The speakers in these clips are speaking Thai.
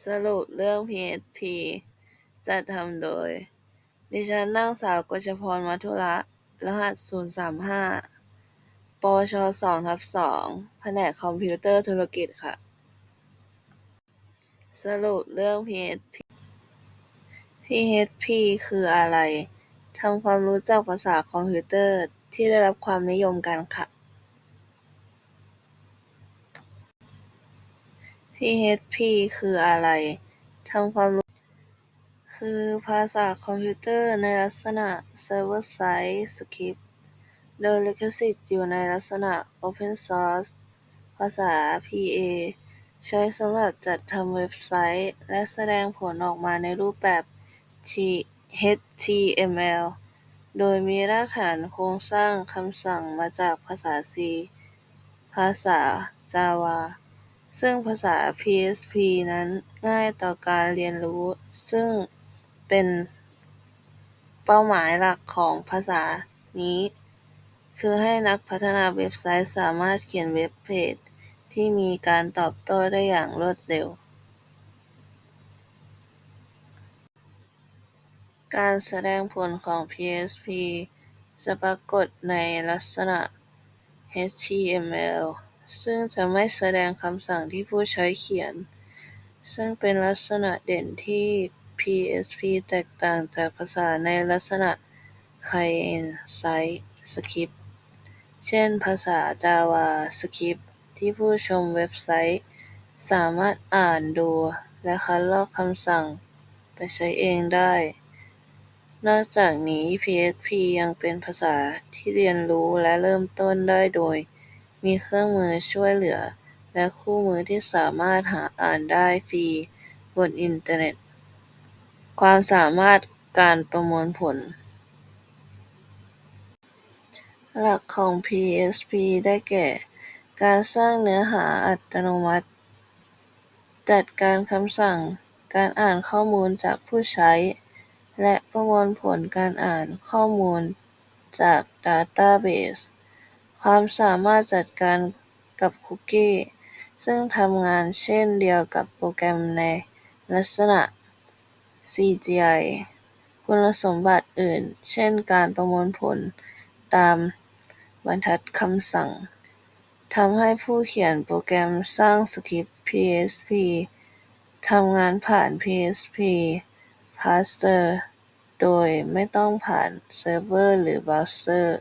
สรุปเรื่อง PHP จัดทำโดย ดิฉันนางสาวกฤษพร มัทุระ รหัส 035 ปวช2/2แผนกคอมพิวเตอร์ธุรกิจค่ะ สรุปเรื่อง PHP PHP คืออะไร ทำความรู้จักภาษาคอมพิวเตอร์ที่ได้รับความนิยมกันค่ะ PHP คืออะไร ทำความรู้ คือภาษาคอมพิวเตอร์ในลักษณะ Server-side Script โดยลิขสิทธิ์อยู่ในลักษณะ Open Source ภาษา PA ใช้สำหรับจัดทำเว็บไซต์ และแสดงผลออกมาในรูปแบบ HTML โดยมีรากฐานโครงสร้างคำสั่งมาจากภาษา C ภาษา Java ซึ่งภาษา PHP นั้นง่ายต่อการเรียนรู้ ซึ่งเป็นเป้าหมายหลักของภาษานี้ คือให้นักพัฒนาเว็บไซต์สามารถเขียนเว็บเพจที่มีการตอบโต้ได้อย่างรวดเร็ว การแสดงผลของ PHP จะปรากฏในลักษณะ HTML ซึ่งจะไม่แสดงคำสั่งที่ผู้ใช้เขียน ซึ่งเป็นลักษณะเด่นที่ PHP แตกต่างจากภาษาในลักษณะ Client-side Script เช่น ภาษา JavaScript ที่ผู้ชมเว็บไซต์ สามารถอ่านดู และคัดลอกคำสั่งไปใช้เองได้ นอกจากนี้ PHP ยังเป็นภาษาที่เรียนรู้และเริ่มต้นได้โดย มีเครื่องมือช่วยเหลือ และคู่มือที่สามารถหาอ่านได้ฟรีบนอินเทอร์เน็ต ความสามารถการประมวลผล หลักของ PHP ได้แก่ การสร้างเนื้อหาอัตโนมัติ จัดการคำสั่ง การอ่านข้อมูลจากผู้ใช้ และประมวลผลการอ่านข้อมูลจากดาต้าเบส ความสามารถจัดการกับคุกกี้ซึ่งทำงานเช่นเดียวกับโปรแกรมในลักษณะ CGI คุณสมบัติอื่น เช่น การประมวลผลตามบรรทัดคำสั่ง ทำให้ผู้เขียนโปรแกรมสร้างสคริปต์ PHP ทำงานผ่าน PHP พาร์สเซอร์โดยไม่ต้องผ่านเซิร์ฟเวอร์หรือเบราว์เซอร์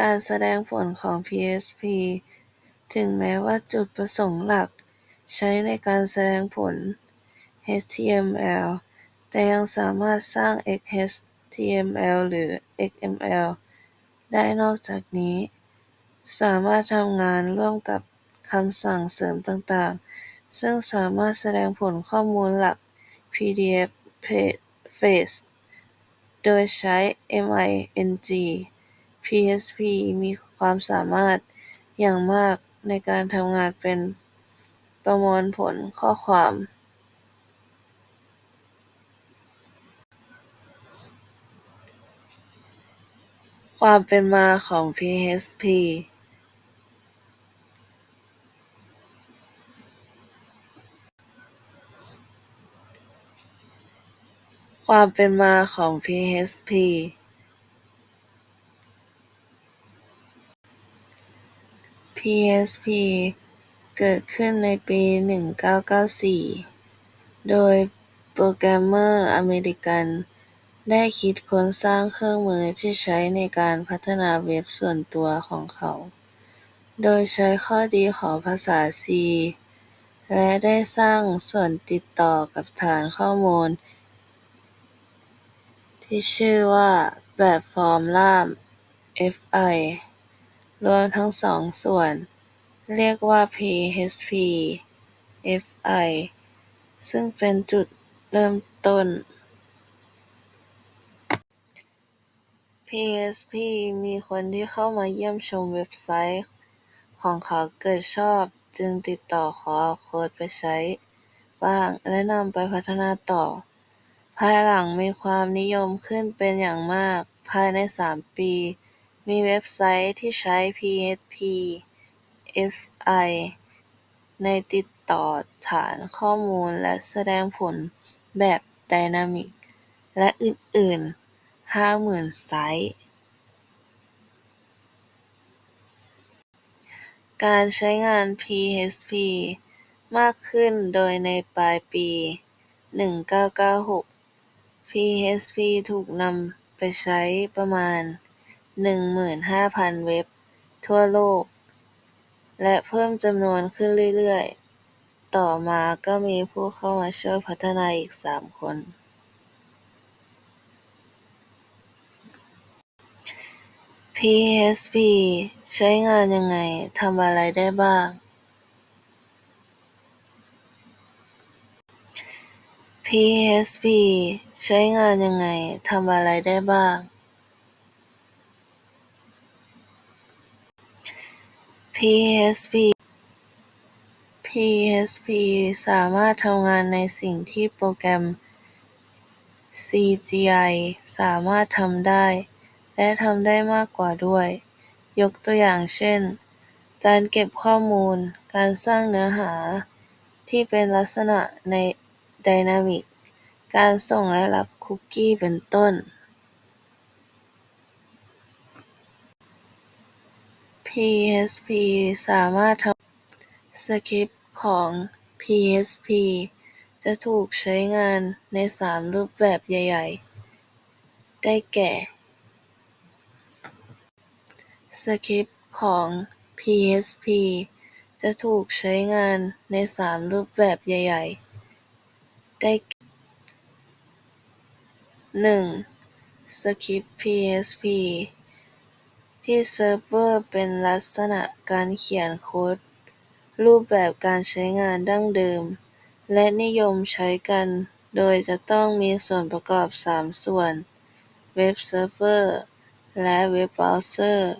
การแสดงผลของ PHP ถึงแม้ว่าจุดประสงค์หลักใช้ในการแสดงผล HTML แต่ยังสามารถสร้าง XHTML หรือ XML ได้นอกจากนี้ สามารถทำงานร่วมกับคำสั่งเสริมต่างๆ ซึ่งสามารถแสดงผลข้อมูลหลัก PDF Face โดยใช้ MING PHP มีความสามารถอย่างมากในการทำงานเป็นประมวลผลข้อความ ความเป็นมาของ PHP ความเป็นมาของ PHP PHP เกิดขึ้นในปี 1994 โดยโปรแกรมเมอร์อเมริกันได้คิดค้นสร้างเครื่องมือที่ใช้ในการพัฒนาเว็บส่วนตัวของเขา โดยใช้ข้อดีของภาษา C และได้สร้างส่วนติดต่อกับฐานข้อมูล ที่ชื่อว่า แบบฟอร์มล่าม FI รวมทั้งสองส่วน เรียกว่า PHP FI ซึ่งเป็นจุดเริ่มต้น PHP มีคนที่เข้ามาเยี่ยมชมเว็บไซต์ของเขาเกิดชอบจึงติดต่อขอเอาโค้ดไปใช้บ้าง และนำไปพัฒนาต่อ ภายหลังมีความนิยมขึ้นเป็นอย่างมาก ภายในสามปี มีเว็บไซต์ที่ใช้ PHP FI ในติดต่อฐานข้อมูลและแสดงผลแบบไดนามิก และอื่นๆ50,000ไซต์ การใช้งาน PHP มากขึ้นโดยในปลายปี 1996 PHP ถูกนำไปใช้ประมาณ 15,000เว็บทั่วโลก และเพิ่มจำนวนขึ้นเรื่อย ๆ ต่อมาก็มีผู้เข้ามาช่วยพัฒนาอีก3คน PHP ใช้งานยังไง ทำอะไรได้บ้าง PHP ใช้งานยังไง ทำอะไรได้บ้าง PHP PHP สามารถทำงานในสิ่งที่โปรแกรม CGI สามารถทำได้ และทำได้มากกว่าด้วย ยกตัวอย่างเช่น การเก็บข้อมูล การสร้างเนื้อหาที่เป็นลักษณะไดนามิกการส่งและรับคุกกี้ เป็นต้น PHP สามารถทำ สคริปต์ของ PHP จะถูกใช้งานใน3รูปแบบใหญ่ ๆ ได้แก่ สคริปต์ของ PHP จะถูกใช้งานใน3รูปแบบใหญ่ ๆ ได้แก่ 1. สคริปต์ PHP ที่เซิร์ฟเวอร์เป็นลักษณะการเขียนโค้ดรูปแบบการใช้งานดั้งเดิม และนิยมใช้กัน โดยจะต้องมีส่วนประกอบ3ส่วน เว็บเซิร์ฟเวอร์ และเว็บเบราว์เซอร์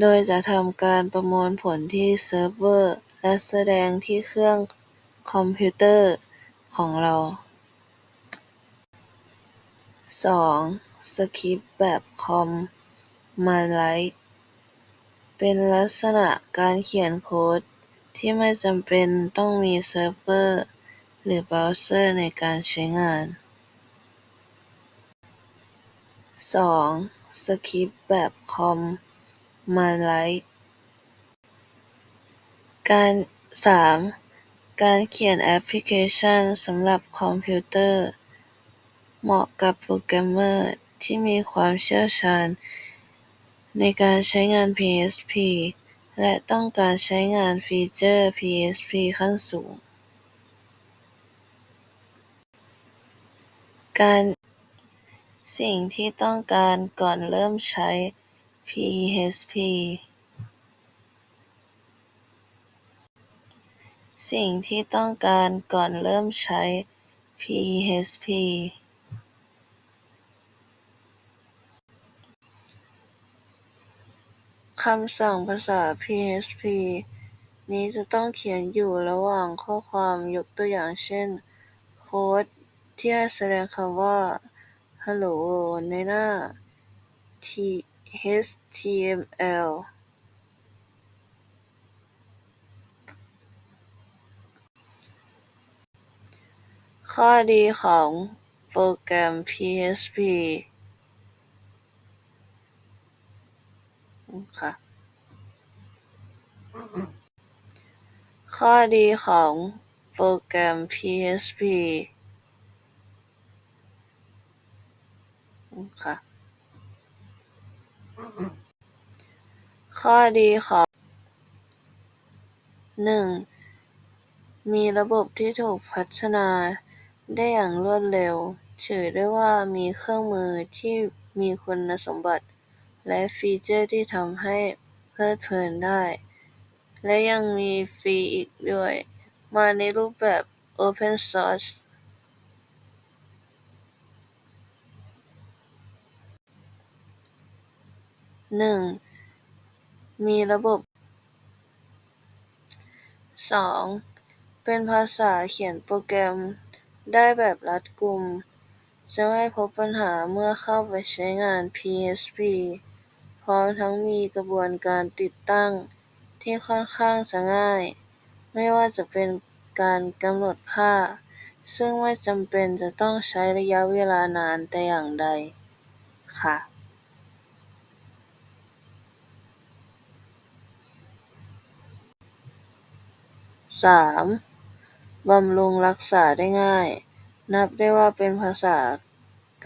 โดยจะทำการประมวลผลที่เซิร์ฟเวอร์ และแสดงที่เครื่องคอมพิวเตอร์ของเรา 2. สคริปต์แบบคอม มาร์ไลน์เป็นลักษณะการเขียนโค้ดที่ไม่จำเป็นต้องมีเซิร์ฟเวอร์หรือเบราว์เซอร์ในการใช้งาน 2. สคริปต์แบบคอมมานด์ไลน์ 3. การเขียนแอปพลิเคชันสำหรับคอมพิวเตอร์ เหมาะกับโปรแกรมเมอร์ที่มีความเชี่ยวชาญ ในการใช้งาน PHP และต้องการใช้งานฟีเจอร์ PHP ขั้นสูง การสิ่งที่ต้องการก่อนเริ่มใช้ PHP สิ่งที่ต้องการก่อนเริ่มใช้ PHP คำสั่งภาษา PHP นี้จะต้องเขียนอยู่ระหว่างข้อความยกตัวอย่างเช่น โค้ดที่ให้แสดงคำว่า Hello ในหน้า HTML ข้อดีของโปรแกรม PHP ข้อดีของโปรแกรม PHP ข้อดีของ 1. มีระบบที่ถูกพัฒนาได้อย่างรวดเร็ว ถือได้ว่ามีเครื่องมือที่มีคุณสมบัติ และฟีเจอร์ที่ทำให้เพลิดเพลินได้ และยังมีฟรีอีกด้วย มาในรูปแบบ Open Source 1. มีระบบ 2. เป็นภาษาเขียนโปรแกรมได้แบบรัดกุม จะไม่พบปัญหาเมื่อเข้าไปใช้งาน PHP พร้อมทั้งมีกระบวนการติดตั้งที่ค่อนข้างจะง่าย ไม่ว่าจะเป็นการกำหนดค่า ซึ่งไม่จำเป็นจะต้องใช้ระยะเวลานานแต่อย่างใดค่ะสามบำรุงรักษาได้ง่าย นับได้ว่าเป็นภาษา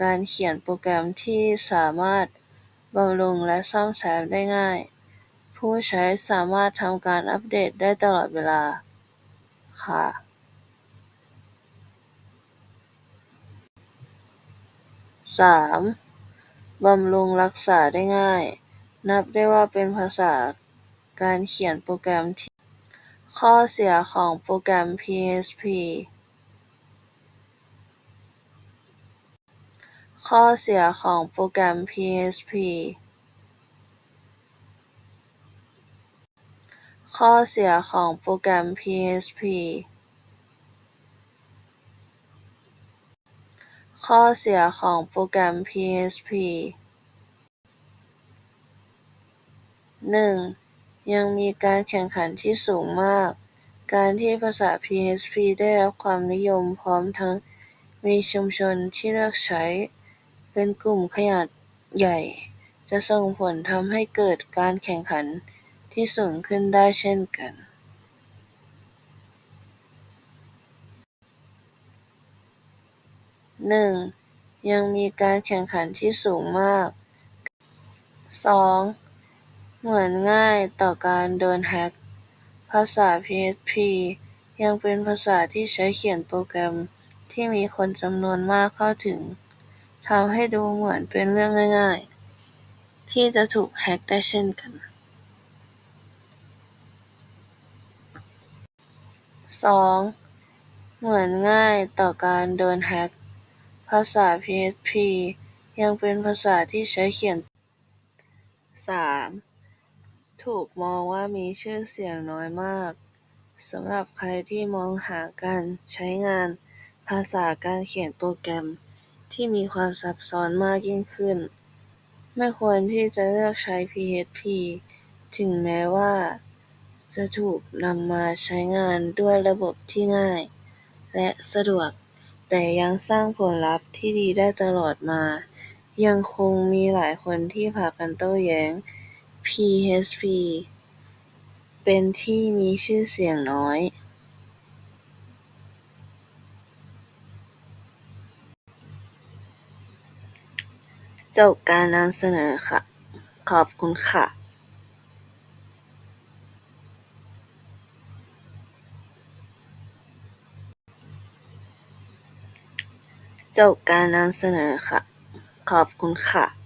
การเขียนโปรแกรมที่สามารถ บำรุงและซ่อมแซมได้ง่าย ผู้ใช้สามารถทำการอัปเดตได้ตลอดเวลา ค่ะ สาม บำรุงรักษาได้ง่าย นับได้ว่าเป็นภาษาการเขียนโปรแกรมที่ ข้อเสียของโปรแกรม PHP ข้อเสียของโปรแกรม PHP ข้อเสียของโปรแกรม PHP ข้อเสียของโปรแกรม PHP หนึ่งยังมีการแข่งขันที่สูงมาก การที่ภาษา PHP ได้รับความนิยมพร้อมทั้งมีชุมชนที่เลือกใช้ เป็นกลุ่มขนาดใหญ่ จะส่งผลทำให้เกิดการแข่งขันที่สูงขึ้นได้เช่นกันหนึ่งยังมีการแข่งขันที่สูงมากสองเหมือนง่ายต่อการโดนแฮ็ก ภาษา PHP ยังเป็นภาษาที่ใช้เขียนโปรแกรมที่มีคนจำนวนมากเข้าถึง ทำให้ดูเหมือนเป็นเรื่องง่าย ๆ ที่จะถูกแฮ็กได้เช่นกันสองเหมือนง่ายต่อการโดนแฮ็ก ภาษา PHP ยังเป็นภาษาที่ใช้เขียนสามถูกมองว่ามีชื่อเสียงน้อยมากสำหรับใครที่มองหาการใช้งานภาษาการเขียนโปรแกรม ที่มีความซับซ้อนมากยิ่งขึ้น ไม่ควรที่จะเลือกใช้ PHP ถึงแม้ว่าจะถูกนำมาใช้งานด้วยระบบที่ง่าย และสะดวก แต่ยังสร้างผลลัพธ์ที่ดีได้ตลอดมา ยังคงมีหลายคนที่พากันโต้แย้ง PHP เป็นที่มีชื่อเสียงน้อย จบการนำเสนอค่ะ ขอบคุณค่ะจบการนำเสนอค่ะ ขอบคุณค่ะ